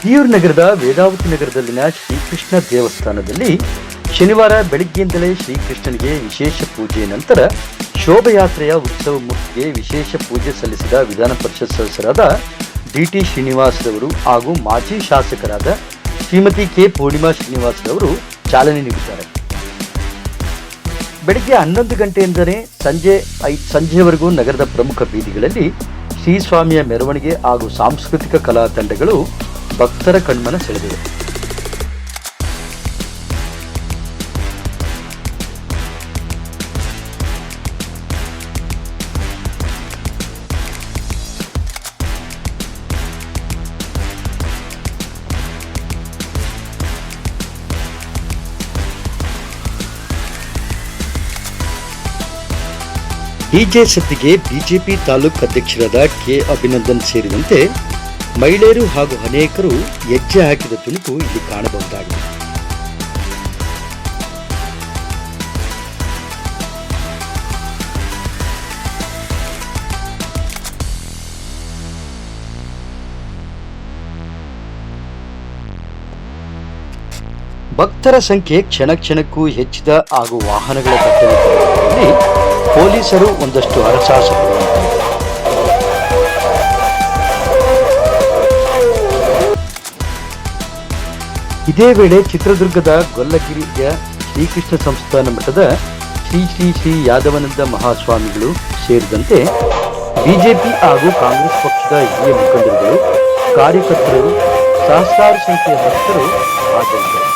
ಹಿರಿಯೂರು ನಗರದ ವೇದಾವತಿ ನಗರದಲ್ಲಿನ ಶ್ರೀಕೃಷ್ಣ ದೇವಸ್ಥಾನದಲ್ಲಿ ಶನಿವಾರ ಬೆಳಗ್ಗೆಯಿಂದಲೇ ಶ್ರೀಕೃಷ್ಣನಿಗೆ ವಿಶೇಷ ಪೂಜೆ ನಂತರ ಶೋಭಯಾತ್ರೆಯ ಉತ್ಸವ ಮೂರ್ತಿಗೆ ವಿಶೇಷ ಪೂಜೆ ಸಲ್ಲಿಸಿದ ವಿಧಾನ ಪರಿಷತ್ ಸದಸ್ಯರಾದ ಡಿಟಿ ಶ್ರೀನಿವಾಸರವರು ಹಾಗೂ ಮಾಜಿ ಶಾಸಕರಾದ ಶ್ರೀಮತಿ ಕೆ ಪೂರ್ಣಿಮಾ ಶ್ರೀನಿವಾಸರವರು ಚಾಲನೆ ನೀಡಿದ್ದಾರೆ. ಬೆಳಗ್ಗೆ ಹನ್ನೊಂದು ಗಂಟೆಯಿಂದಲೇ ಸಂಜೆ ಐ ಸಂಜೆಯವರೆಗೂ ನಗರದ ಪ್ರಮುಖ ಬೀದಿಗಳಲ್ಲಿ ಶ್ರೀಸ್ವಾಮಿಯ ಮೆರವಣಿಗೆ ಹಾಗೂ ಸಾಂಸ್ಕೃತಿಕ ಕಲಾ ತಂಡಗಳು ಭಕ್ತರ ಕಣ್ಮನ ಸೆಳೆದಿದೆ. ಡಿಜೆ ಸತ್ತಿಗೆ ಬಿಜೆಪಿ ತಾಲೂಕು ಅಧ್ಯಕ್ಷರಾದ ಕೆ ಅಭಿನಂದನ್ ಸೇರಿದಂತೆ ಮಹಿಳೆಯರು ಹಾಗೂ ಅನೇಕರು ಹೆಜ್ಜೆ ಹಾಕಿದ ತುಣುಕು ಇಲ್ಲಿ ಕಾಣಬಹುದಾಗಿದೆ. ಭಕ್ತರ ಸಂಖ್ಯೆ ಕ್ಷಣ ಕ್ಷಣಕ್ಕೂ ಹೆಚ್ಚಿದ ಹಾಗೂ ವಾಹನಗಳ ಪೊಲೀಸರು ಒಂದಷ್ಟು ಹರಸಾಹಸ ಪಡುವಂತಾಗಿದೆ ಇದೇ ವೇಳೆ ಚಿತ್ರದುರ್ಗದ ಗೊಲ್ಲಗಿರಿಯ ಶ್ರೀಕೃಷ್ಣ ಸಂಸ್ಥಾನ ಮಠದ ಶ್ರೀ ಶ್ರೀ ಶ್ರೀ ಯಾದವನಂದ ಮಹಾಸ್ವಾಮಿಗಳು ಸೇರಿದಂತೆ ಬಿಜೆಪಿ ಹಾಗೂ ಕಾಂಗ್ರೆಸ್ ಪಕ್ಷದ ಹಿರಿಯ ಮುಖಂಡರುಗಳು, ಕಾರ್ಯಕರ್ತರು, ಸಹಸ್ರಾರು ಸಂಖ್ಯೆಯ ಭಕ್ತರು ಹಾಜರಿದ್ದರು.